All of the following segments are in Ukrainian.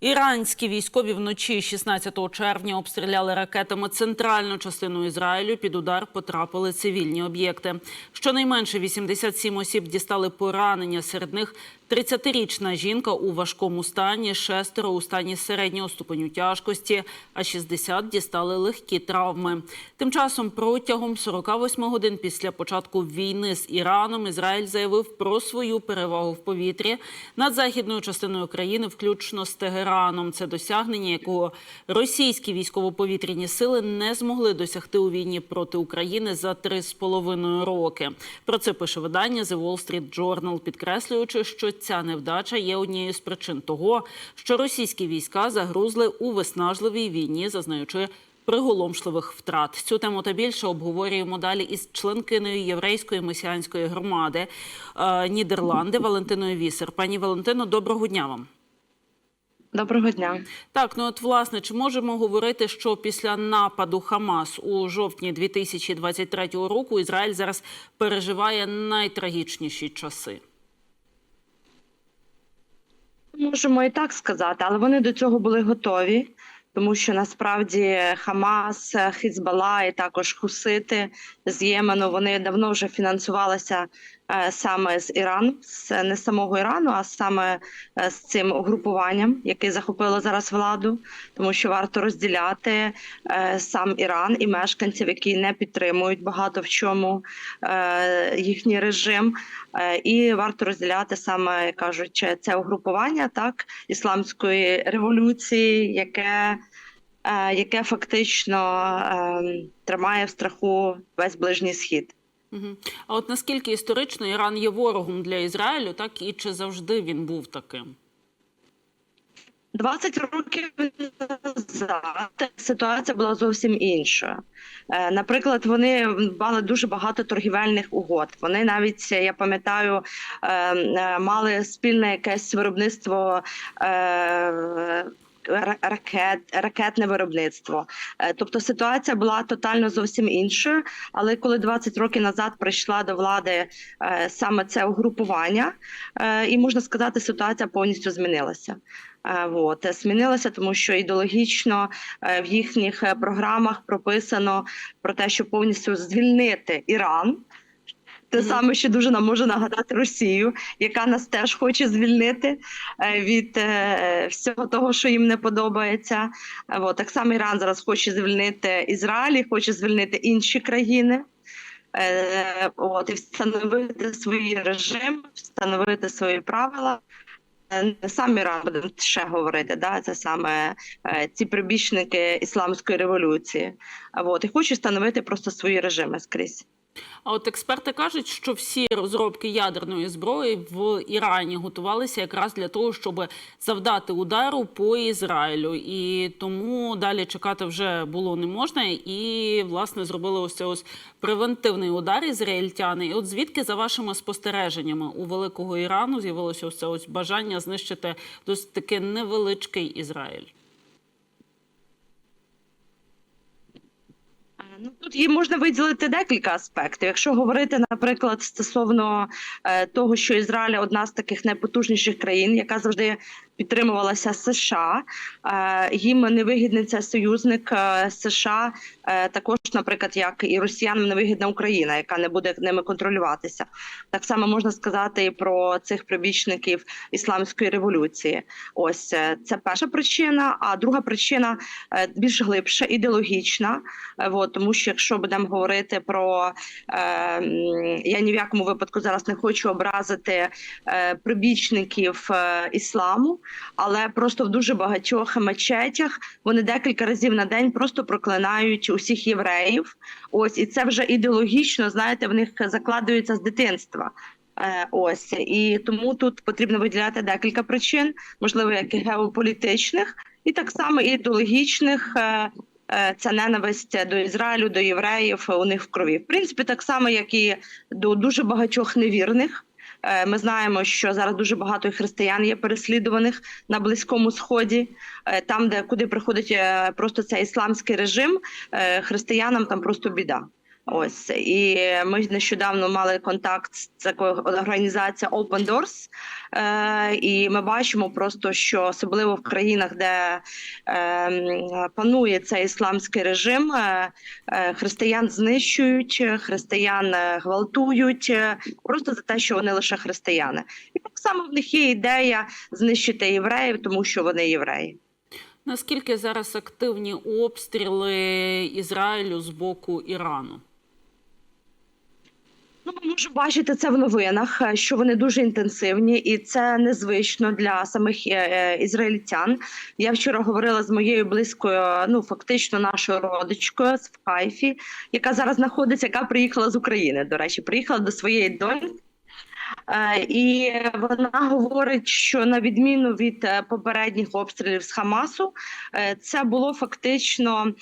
Іранські військові вночі 16 червня обстріляли ракетами центральну частину Ізраїлю. Під удар потрапили цивільні об'єкти. Щонайменше 87 осіб дістали поранення. Серед них 30-річна жінка у важкому стані, шестеро у стані середнього ступеню тяжкості, а 60 дістали легкі травми. Тим часом протягом 48 годин після початку війни з Іраном Ізраїль заявив про свою перевагу в повітрі над західною частиною країни, включно з Тегераном. Це досягнення, якого російські військово-повітряні сили не змогли досягти у війні проти України за три з половиною роки. Про це пише видання The Wall Street Journal, підкреслюючи, що ця невдача є однією з причин того, що російські війська загрузли у виснажливій війні, зазнаючи приголомшливих втрат. Цю тему та більше обговорюємо далі із членкиною єврейської месіанської громади е, Нідерланди Валентиною Вісер. Пані Валентино, доброго дня вам. Доброго дня. Так, ну от власне, чи можемо говорити, що після нападу Хамас у жовтні 2023 року Ізраїль зараз переживає найтрагічніші часи? Можемо і так сказати, але вони до цього були готові, тому що насправді Хамас, Хізбала і також Хусити з Ємену вони давно вже фінансувалися саме з Ірану, не з самого Ірану, а саме е, з цим угрупуванням, яке захопило зараз владу, тому що варто розділяти е, сам Іран і мешканців, які не підтримують багато в чому е, їхній режим. Е, І варто розділяти саме як кажуть, це угрупування так ісламської революції, яке, е, яке фактично е, тримає в страху весь ближній схід. А от наскільки історично Іран є ворогом для Ізраїлю, так і чи завжди він був таким? 20 років назад ситуація була зовсім інша. Е, Наприклад, вони мали дуже багато торгівельних угод. Вони навіть, я пам'ятаю, е, е, мали спільне якесь виробництво. Ра- Ракет, ракетне виробництво, Е, тобто ситуація була тотально зовсім іншою. Але коли 20 років назад прийшла до влади е, саме це угрупування, е, і можна сказати, ситуація повністю змінилася. Вот змінилася, тому що ідеологічно в їхніх програмах прописано про те, що повністю звільнити Іран. Те саме, що дуже нам може нагадати Росію, яка нас теж хоче звільнити е, від е, всього того, що їм не подобається. От, так само Іран зараз хоче звільнити Ізраїль, хоче звільнити інші країни. Е, От, і встановити свій режим, встановити свої правила. Не сам Іран будемо ще говорити, да, це саме ці прибічники ісламської революції. От, і хочуть встановити просто свої режими скрізь. А от експерти кажуть, що всі розробки ядерної зброї в Ірані готувалися якраз для того, щоб завдати удару по Ізраїлю, і тому далі чекати вже було не можна. І власне зробили ось ось превентивний удар ізраїльтяни. І от звідки за вашими спостереженнями у великого Ірану з'явилося ось це ось бажання знищити досить таки невеличкий Ізраїль? Ну тут їм можна виділити декілька аспектів. Якщо говорити, наприклад, стосовно е, того, що Ізраїль одна з таких найпотужніших країн, яка завжди підтримувалася США, е, їм невигідний це союзник е, США, е, також, наприклад, як і росіянам невигідна Україна, яка не буде ними контролюватися. Так само можна сказати і про цих прибічників ісламської революції. Ось це перша причина. А друга причина більш глибша, ідеологічна. От, тому що якщо будемо говорити про е, я ні в якому випадку зараз не хочу образити е, прибічників е, ісламу, але просто в дуже багатьох мечетях вони декілька разів на день просто проклинають усіх євреїв. Ось і це вже ідеологічно, знаєте, в них закладується з дитинства. Е, Ось і тому тут потрібно виділяти декілька причин, можливо, як і геополітичних, і так само ідеологічних. е, е, Це ненависть до Ізраїлю, до євреїв у них в крові. В принципі, так само, як і до дуже багатьох невірних. Е, Ми знаємо, що зараз дуже багато християн є переслідуваних на близькому сході, Е, там, де куди приходить е, просто цей ісламський режим, християнам там просто біда. Ось і ми нещодавно мали контакт з такою організацією Open Doors, е, і ми бачимо просто, що особливо в країнах, де е, панує цей ісламський режим, е, е, християн знищують, християн е, гвалтують е, просто за те, що вони лише християни. І так само в них є ідея знищити євреїв, тому що вони євреї. Наскільки зараз активні обстріли Ізраїлю з боку Ірану? Ну, можемо бачити це в новинах, е, що вони дуже інтенсивні, і це незвично для самих е, е, ізраїльтян. Я вчора говорила з моєю близькою, ну фактично нашою родичкою з Хайфі, яка зараз знаходиться, яка приїхала з України. До речі, приїхала до своєї доньки. І вона говорить, що на відміну від попередніх обстрілів з Хамасу, це було фактично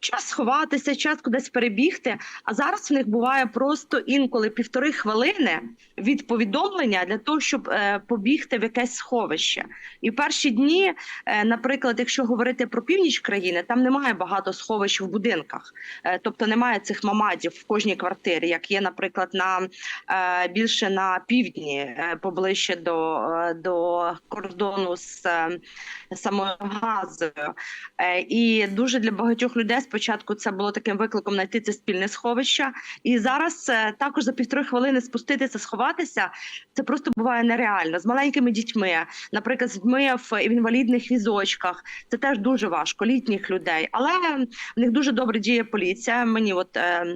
час сховатися, час кудись перебігти. А зараз в них буває просто інколи півтори хвилини від повідомлення для того, щоб е, побігти в якесь сховище. І перші дні, е, наприклад, якщо говорити про північ країни, там немає багато сховищ в будинках, Е, тобто немає цих мамадів в кожній квартирі, як є, наприклад, на е, більше на півдні, е, поближче до, е, до кордону з е, самою Газою. Е, І дуже для багатьох людей спочатку це було таким викликом знайти це спільне сховище. І зараз також за півтори хвилини спуститися, сховатися. Це просто буває нереально з маленькими дітьми, наприклад, з дітьми в інвалідних візочках. Це теж дуже важко, літніх людей. Але в них дуже добре діє поліція. Мені от. е,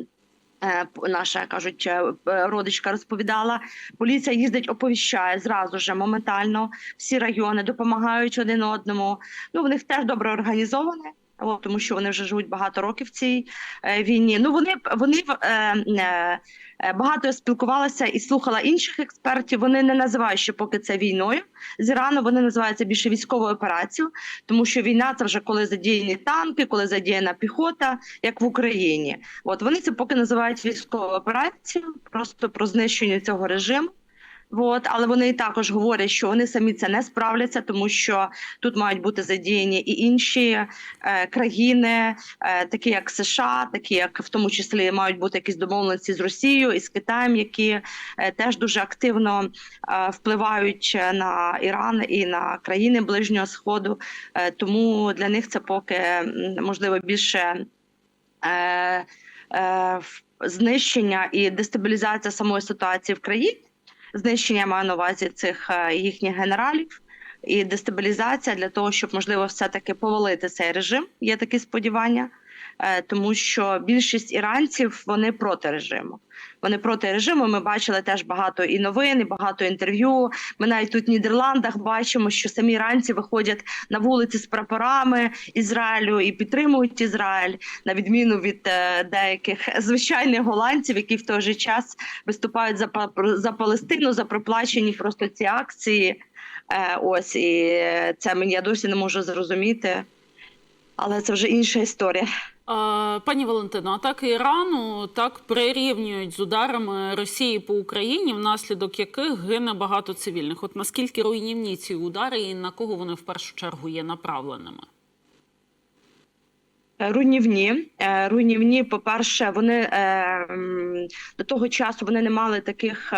е, Наша кажуть, е, родичка розповідала. Поліція їздить, оповіщає зразу ж моментально. Всі райони допомагають один одному. Ну в них теж добре організоване. От, тому що вони вже живуть багато років в цій е, війні. Ну вони вони е, е, е, багато спілкувалася і слухала інших експертів. Вони не називають ще поки це війною з Ірану. Вони називають це більше військовою операцією, тому що війна це вже коли задіяні танки, коли задіяна піхота, як в Україні. От вони це поки називають військовою операцією, просто про знищення цього режиму. От, але вони також говорять, що вони самі це не справляться, тому що тут мають бути задіяні і інші е, країни, е, такі як США, такі як в тому числі мають бути якісь домовленості з Росією і з Китаєм, які е, теж дуже активно е, впливають на Іран і на країни Ближнього Сходу. Е, тому для них це поки можливо більше. Е, е, Знищення і дестабілізація самої ситуації в країні, знищення маю на увазі цих е, їхніх генералів, і дестабілізація для того, щоб можливо все-таки повалити цей режим. Є такі сподівання, тому що більшість іранців вони проти режиму. Вони проти режиму. Ми бачили теж багато і новин, і багато інтерв'ю. Ми навіть тут в Нідерландах бачимо, що самі іранці виходять на вулиці з прапорами Ізраїлю і підтримують Ізраїль, на відміну від е, деяких звичайних голландців, які в той же час виступають за за Палестину, за проплачені просто ці акції. Е, ось і це мені я досі не можу зрозуміти. Але це вже інша історія. Пані Валентино, атаки Ірану так прирівнюють з ударами Росії по Україні, внаслідок яких гине багато цивільних. От наскільки руйнівні ці удари і на кого вони в першу чергу є направленими? Е, Руйнівні, Е, руйнівні, по-перше, вони е, до того часу вони не мали таких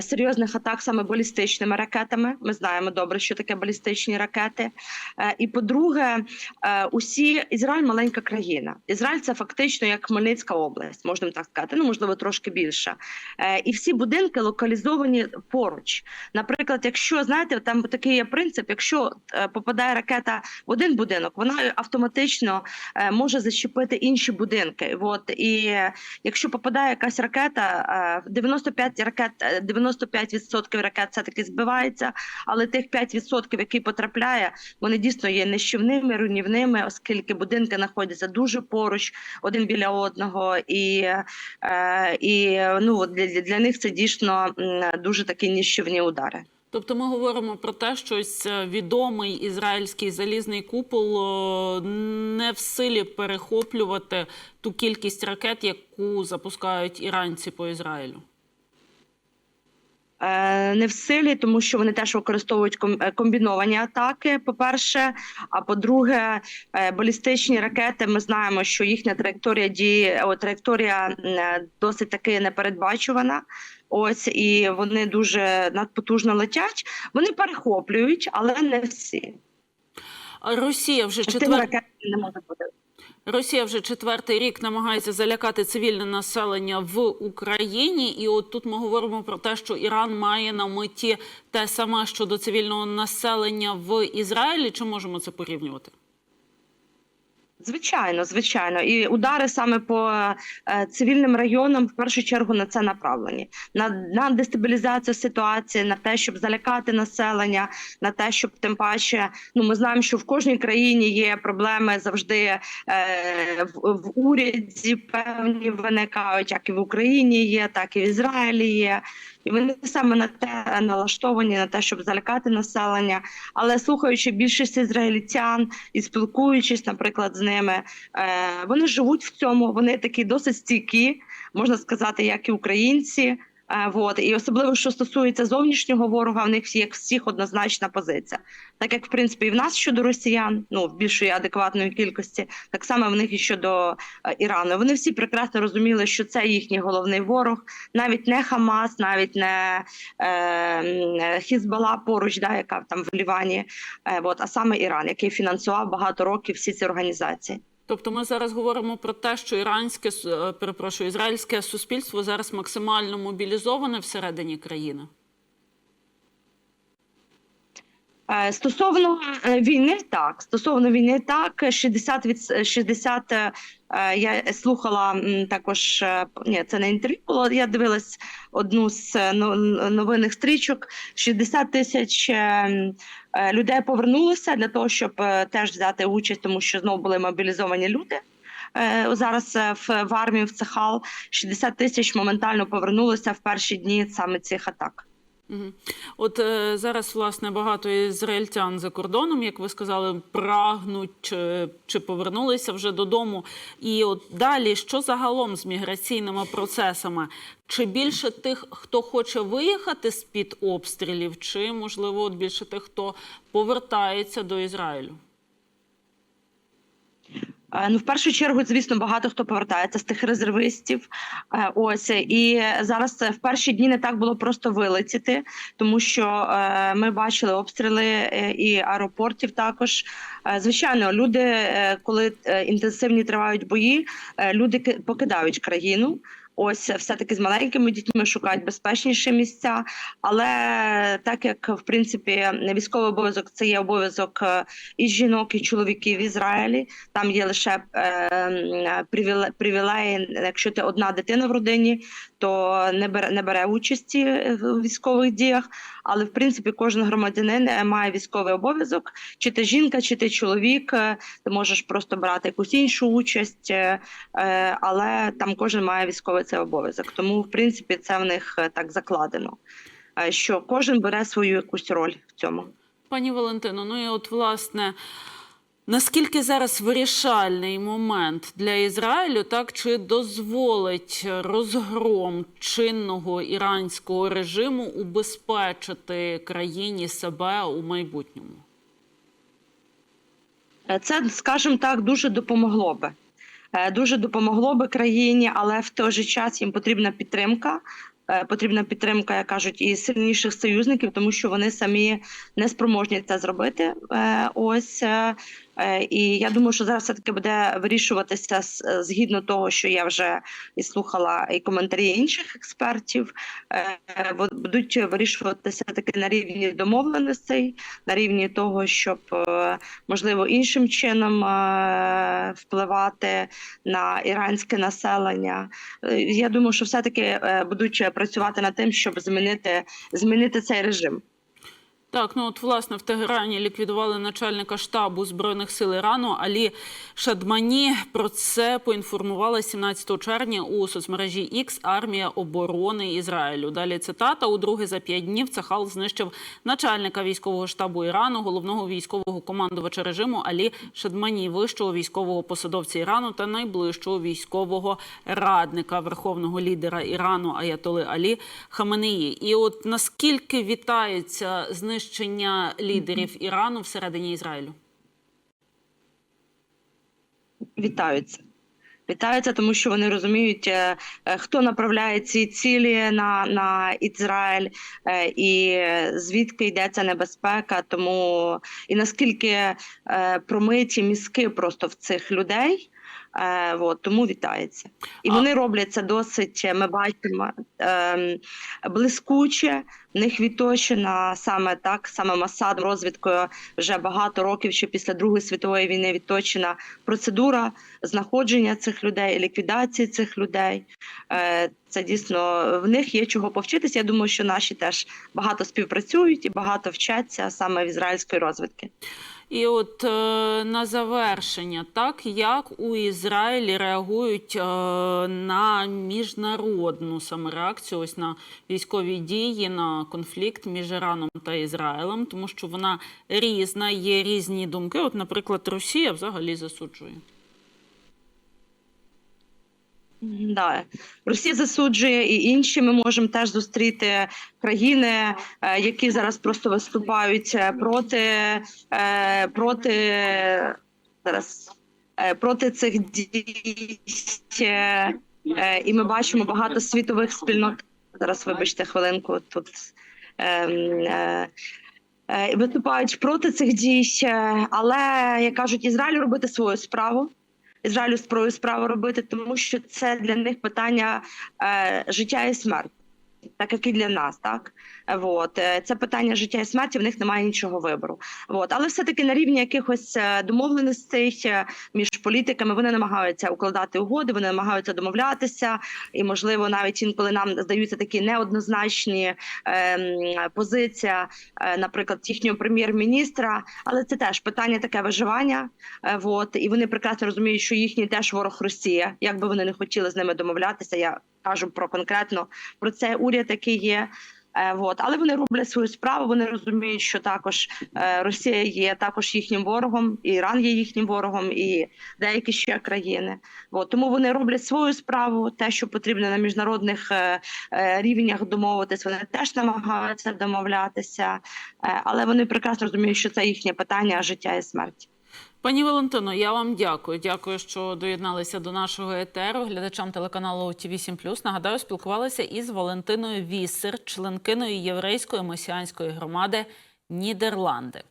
серйозних атак саме балістичними ракетами. Ми знаємо добре, що таке балістичні ракети. І по-друге, усі Ізраїль маленька країна. Ізраїль це фактично як Хмельницька область, можна так сказати. Ну можливо, трошки більше. І всі будинки локалізовані поруч. Наприклад, якщо знаєте, там такий є принцип: якщо попадає ракета в один будинок, вона автоматично може зачепити інші будинки. От і е, якщо попадає якась ракета, е, 95 ракет, е, 95% ракет все таки збивається, але тих 5%, які потрапляє, вони дійсно є нищівними, руйнівними, оскільки будинки знаходяться дуже поруч один біля одного, і, е, і ну для, для них це дійсно дуже такі нищівні удари. Тобто ми говоримо про те, що е, відомий ізраїльський залізний купол не в силі перехоплювати ту кількість ракет, яку запускають іранці по Ізраїлю. Е, не в силі, тому що вони теж використовують е, комбіновані атаки. По-перше, а по-друге, е, балістичні ракети. Ми знаємо, що їхня траєкторія дії о, траєкторія досить таки непередбачувана. Ось і вони дуже надпотужно летять. Вони перехоплюють, але не всі. Росія вже четвер... ракет не може бути. Росія вже четвертий рік намагається залякати цивільне населення в Україні, і от тут ми говоримо про те, що Іран має на меті те саме щодо цивільного населення в Ізраїлі. Чи можемо це порівнювати? Звичайно, звичайно, і удари саме по е, цивільним районам в першу чергу на це направлені на, на дестабілізацію ситуації, на те, щоб залякати населення, на те, щоб тим паче, ну ми знаємо, що в кожній країні є проблеми завжди е, в, в уряді певні виникають, як і в Україні є, так і в Ізраїлі є. І вони саме на те налаштовані на те, щоб залякати населення. Але слухаючи більшість ізраїльтян і спілкуючись, наприклад, з ними, е, вони живуть в цьому. Вони такі досить стійкі, можна сказати, як і українці. Е, Вот і особливо, що стосується зовнішнього ворога, в них є всіх однозначна позиція. Так як в принципі і в нас щодо росіян, ну в більшої адекватної кількості, так само в них і щодо е, Ірану. Вони всі прекрасно розуміли, що це їхній головний ворог, навіть не Хамас, навіть не е, Хізбала поруч, да, яка там в Лівані, е, от, а саме Іран, який фінансував багато років всі ці організації. Тобто, ми зараз говоримо про те, що іранське е, перепрошую, ізраїльське суспільство зараз максимально мобілізоване всередині країни. Е, Стосовно е, війни, так стосовно війни, так 60 від 60, е, е, Я слухала також е, ні, це не інтерв'ю. Було я дивилась одну з е, новинних стрічок. 60 тисяч е, е, людей повернулося для того, щоб е, теж взяти участь, тому що знову були мобілізовані люди. Е, Зараз е, в, армію в Цехал 60 тисяч моментально повернулося в перші дні саме цих атак. От е, зараз власне багато ізраїльтян за кордоном, як ви сказали, прагнуть чи, чи повернулися вже додому. І от далі, що загалом з міграційними процесами? Чи більше тих, хто хоче виїхати з під обстрілів, чи можливо більше тих, хто повертається до Ізраїлю? Е, Ну, в першу чергу, звісно, багато хто повертається з тих резервистів. Е, Ось і зараз в перші дні не так було просто вилетіти, тому що е, ми бачили обстріли е, і аеропортів. Також Е, звичайно, люди, е, коли е, інтенсивні тривають бої, е, люди ки- покидають країну. Ось все таки з маленькими дітьми шукають безпечніші місця. Але так як в принципі військовий обов'язок це є обов'язок е, і жінок, і чоловіків в Ізраїлі. Там є лише е, привіле- привілеї. Якщо ти одна дитина в родині, то не бере не бере участі в військових діях. Але в принципі кожен громадянин е, має військовий обов'язок. Чи ти жінка, чи ти чоловік, е, ти можеш просто брати якусь іншу участь, е, е, але там кожен має військовий цей обов'язок. Тому в принципі це в них е, так закладено. е, Що кожен бере свою якусь роль в цьому. Пані Валентино, ну і от власне. Наскільки зараз вирішальний момент для Ізраїлю, так чи дозволить розгром чинного іранського режиму убезпечити країні себе у майбутньому? Е, Це, скажімо так, дуже допомогло би. Е, Дуже допомогло би країні, але в той же час їм потрібна підтримка. Е, Потрібна підтримка, як кажуть, і сильніших союзників, тому що вони самі не спроможні це зробити. Ось і я думаю, що зараз все таки буде вирішуватися е, згідно того, що я вже і слухала і коментарі інших експертів. е, Будуть вирішуватися таки на рівні домовленостей, на рівні того, щоб е, можливо іншим чином е, впливати на іранське населення. Е, Я думаю, що все таки будуть працювати над тим, щоб змінити змінити цей режим. Так, ну от власне в Тегерані ліквідували начальника штабу збройних сил Ірану Алі Шадмані. Про це поінформувала 17 червня у соцмережі X армія оборони Ізраїлю. Далі цитата: у друге за п'ять днів Цахал знищив начальника військового штабу Ірану, головного військового командувача режиму Алі Шадмані, вищого військового посадовця Ірану та найближчого військового радника верховного лідера Ірану Аятоли Алі Хаменеї. І от наскільки вітається знищення лідерів Ірану всередині Ізраїлю? Вітаються. Вітаються, тому що вони розуміють, е, е, хто направляє ці цілі на, на Ізраїль, е, і звідки йде ця небезпека, тому і наскільки промиті мізки просто в цих людей. Е, от, тому вітається. І А- вони роблять це досить, ми бачимо, е, блискуче. В них відточена саме так, саме Масад розвідкою вже багато років, ще після Другої світової війни відточена процедура знаходження цих людей, ліквідації цих людей. Е, Це дійсно в них є чого повчитися. Я думаю, що наші теж багато співпрацюють і багато вчаться саме в ізраїльської розвідки. І от е, на завершення, так як у Ізраїлі реагують е, на міжнародну саме реакцію, ось на військові дії, на конфлікт між Іраном та Ізраїлем, тому що вона різна, є різні думки. От, наприклад, Росія взагалі засуджує. Да. Росія засуджує і інші. Ми можемо теж зустріти країни, е, які зараз просто виступають е, проти, е, проти зараз проти цих дій. І ми бачимо багато світових спільнот. Зараз, вибачте, хвилинку тут. ем, Виступають проти цих дій, але як кажуть, Ізраїль робити свою справу. Свою справу робити, тому що це для них питання е, життя і смерті, так як і для нас, так вот Е, це питання життя і смерті. В них немає іншого вибору. Вот але все-таки на рівні якихось е, домовленостей е, між політиками вони намагаються укладати угоди, вони намагаються домовлятися, і можливо навіть інколи нам здаються такі неоднозначні е, позиція, е, наприклад, їхнього прем'єр-міністра. Але це теж питання таке виживання. Е, Вот і вони прекрасно розуміють, що їхній теж ворог Росія. Як би вони не хотіли з ними домовлятися, я кажу про конкретно про цей уряд, який є. Е, Вот, але вони роблять свою справу. Вони розуміють, що також е, Росія є також їхнім ворогом, і Іран є їхнім ворогом, і деякі ще країни. От, тому вони роблять свою справу, те, що потрібно на міжнародних е, рівнях домовитись. Вони теж намагаються домовлятися, але вони прекрасно розуміють, що це їхнє питання життя і смерті. Пані Валентино, я вам дякую. Дякую, що доєдналися до нашого етеру. Глядачам телеканалу ТВ 7 Нагадаю, спілкувалися із Валентиною Віссер, членкиною єврейської месіанської громади Нідерланди.